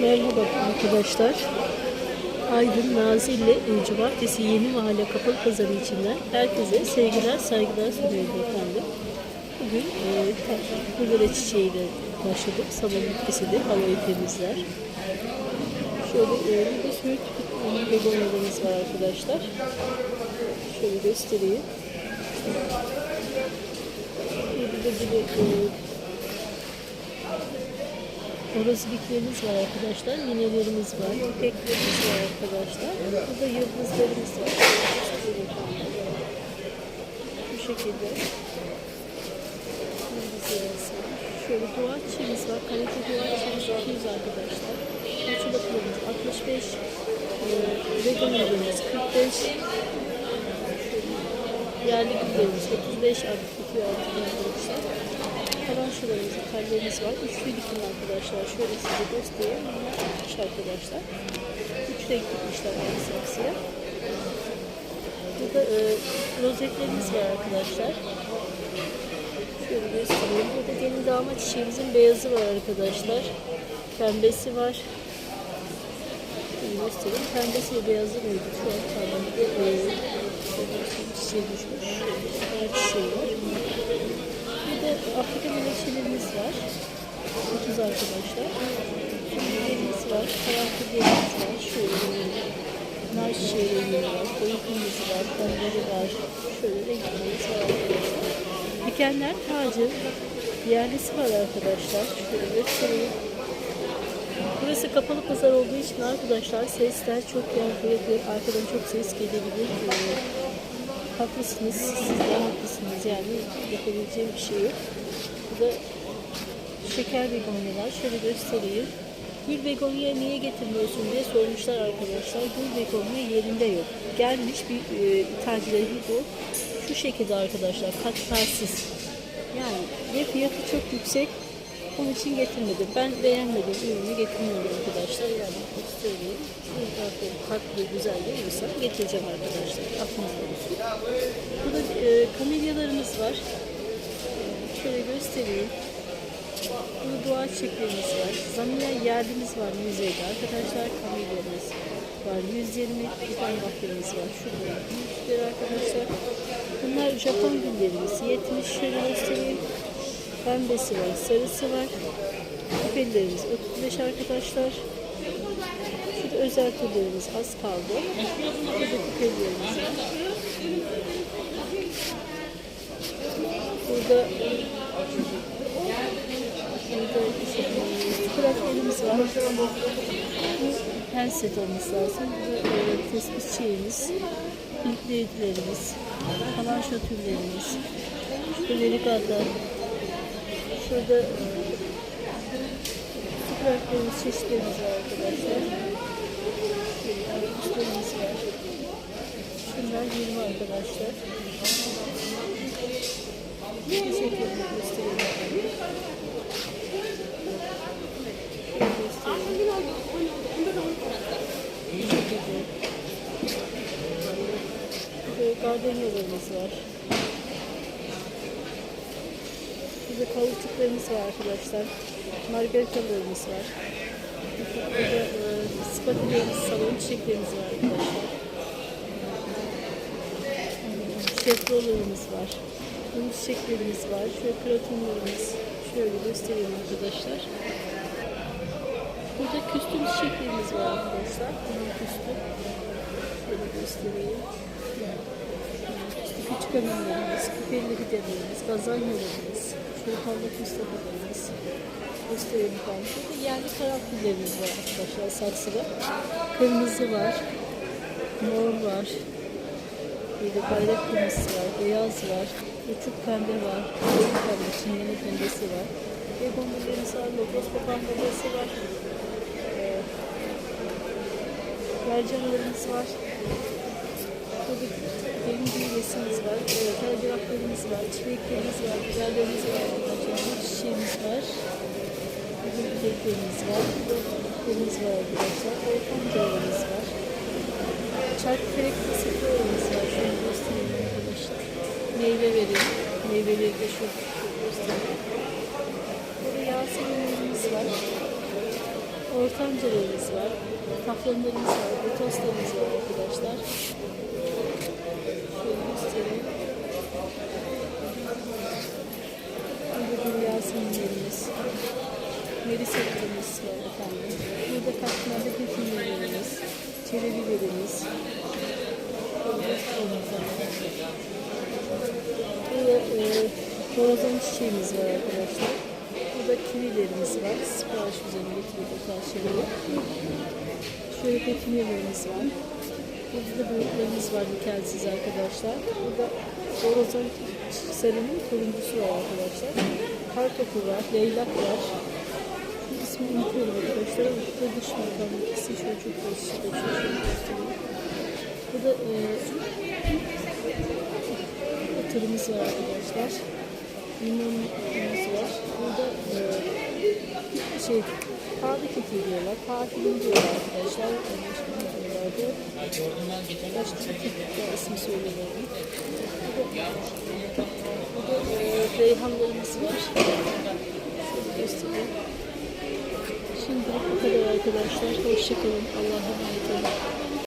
Merhaba arkadaşlar. Aydın Nazilli Cumartesi Yeni Mahalle Kapalı Pazarı içinden herkese sevgiler, saygılar sunuyorum efendim. Bugün e, Kurdele çiçeğiyle başladık. Sabah bitkisidir, havayı temizler. Şöyle e, bir de söğüt begonyalarımız var arkadaşlar. Şöyle göstereyim. Bir de bir de e, Orozbiklerimiz var arkadaşlar. Minelerimiz var. İpeklerimiz var arkadaşlar. Burada yıldızlarımız var. Bu şekilde. Yıldızlarımız var. Şöyle dua çiğimiz var. Kalite dua çiğimiz 200 arkadaşlar. Açılaklarımız 65. E, veganlarımız 45. Yerli güllerimiz 35 artık bitiyor artık arkadaşlar. Kalan şuralarımızda kallerimiz var. Üçlü dikim arkadaşlar. Şöyle size göstereyim. Bunlar atmış arkadaşlar. Üç renk dikmişler aynı saksıya. Burada e, rozetlerimiz var arkadaşlar. Şöyle göstereyim. Burada gelin damat çiçeğimizin beyazı var arkadaşlar. Pembesi var. Şöyle göstereyim. Pembesi ve beyazı mıydı? Şu an de e, çiçeği düşmüş. Her çiçeği var. Bir de Afrika menekşelerimiz var. 30 arkadaşlar. Sürülerimiz var. Karanfillerimiz var. Şöyle nar çiçeğleri var. Koyu kırmızı var. Pembeli var. Şöyle renklerimiz var arkadaşlar. Dikenler tacı. Yerlisi var arkadaşlar. Şöyle göstereyim. Burası kapalı pazar olduğu için arkadaşlar sesler çok yankılı. Arkadan çok ses gelebilir. Ee, haklısınız. Siz de haklısınız. Yani yapabileceğim bir şey yok. Bu da şeker begonyalar. Şöyle göstereyim. Gül begonya niye getirmiyorsun diye sormuşlar arkadaşlar. Gül begonya yerinde yok. Gelmiş bir e, ithalcileri bu. Şu şekilde arkadaşlar. Katmersiz. Yani ve fiyatı çok yüksek. Onun için getirmedim. Ben beğenmedim. Ürünü getirmiyorum arkadaşlar. Yani söyleyeyim. Farklı güzel gelirse getireceğim arkadaşlar. Aklınızda olsun. Burada e, kamelyalarımız var. Şöyle göstereyim. Burada dua çiçeklerimiz var. Zamina yerdimiz var 150 arkadaşlar. Kamelyamız var 120. İpan bakterimiz var. Şurada 100 lira arkadaşlar. Bunlar Japon güllerimiz 70. Şöyle göstereyim. Pembesi var, sarısı var. Küpelerimiz 35 arkadaşlar. Şurada özel türlerimiz az kaldı. Burada küpelerimiz var. Burada kraklerimiz var. Bu penset olması lazım. Burada e, tespih çiğimiz, pinkleyicilerimiz, kalan şatürlerimiz, şurada verigada, şurada kraklerimiz, çeşitlerimiz var arkadaşlar. Kuşlarımız var. Şunlar 20 arkadaşlar. Bu şekilde göstereyim. Şöyle göstereyim. Burada gardeniyalarımız var. Burada kavurçuklarımız var arkadaşlar. Margaritalarımız var. Burada e, spatilerimiz, salon çiçeklerimiz var arkadaşlar. Şefrolarımız var. Bunun çiçeklerimiz var. Şöyle kratonlarımız. Şöyle göstereyim arkadaşlar. Burada küstüm çiçeklerimiz var arkadaşlar. Bunun küstü. Şöyle göstereyim. İşte küçük hanımlarımız, küpeli giderlerimiz, gazanyalarımız, şöyle parlak mustafalarımız. Göstereyim ben. Şurada yerli karanfillerimiz var arkadaşlar saksıda. Kırmızı var, mor var, bir de bayrak kırmızısı var, beyaz var, uçuk pembe var, koyu pembe, çingene pembesi var. Begonyalarımız var, lotos papağan var. Mercanlarımız var. Burada benim düğmesimiz var. E, telgraflarımız var. Çileklerimiz var. Biberlerimiz var. Arkadaşlar. Çiçeğimiz var. Burada bileklerimiz var. Burada var arkadaşlar. Ortancalarımız var. Çark felek fıstıklarımız var. Şöyle göstereyim arkadaşlar. Meyve veriyor. Meyveleri de şöyle göstereyim. Burada yaseminlerimiz var. Ortancalarımız var. Tafronlarımız var. Botoslarımız var arkadaşlar. Şöyle göstereyim. Burada bir yaseminlerimiz. Melisa'larımız var efendim. Burada katmerli pekinlerimiz. Çelebilerimiz. Burada e, borazan çiçeğimiz var arkadaşlar. Burada kivilerimiz var. Sipariş üzerine getirdik karşılığı. Şöyle pekinyelerimiz var. Burada da büyüklerimiz var dikensiz arkadaşlar. Burada borazan sarının koruncusu var arkadaşlar. Kartopu var, leylak var. Şu ismi unutuyorum arkadaşlar. Burada dış makamı ikisi şöyle çok. Şöyle göstereyim. Burada e, Tırımız var arkadaşlar. Limonumuz var. Burada e, şey kahve keki diyorlar. Kafilim diyorlar arkadaşlar. Başka Başka bir kek daha ismi söylemiyorum. Burada, burada e, reyhanlarımız var. Şöyle göstereyim. Şimdilik bu kadar arkadaşlar. Hoşçakalın. Allah'a emanet olun.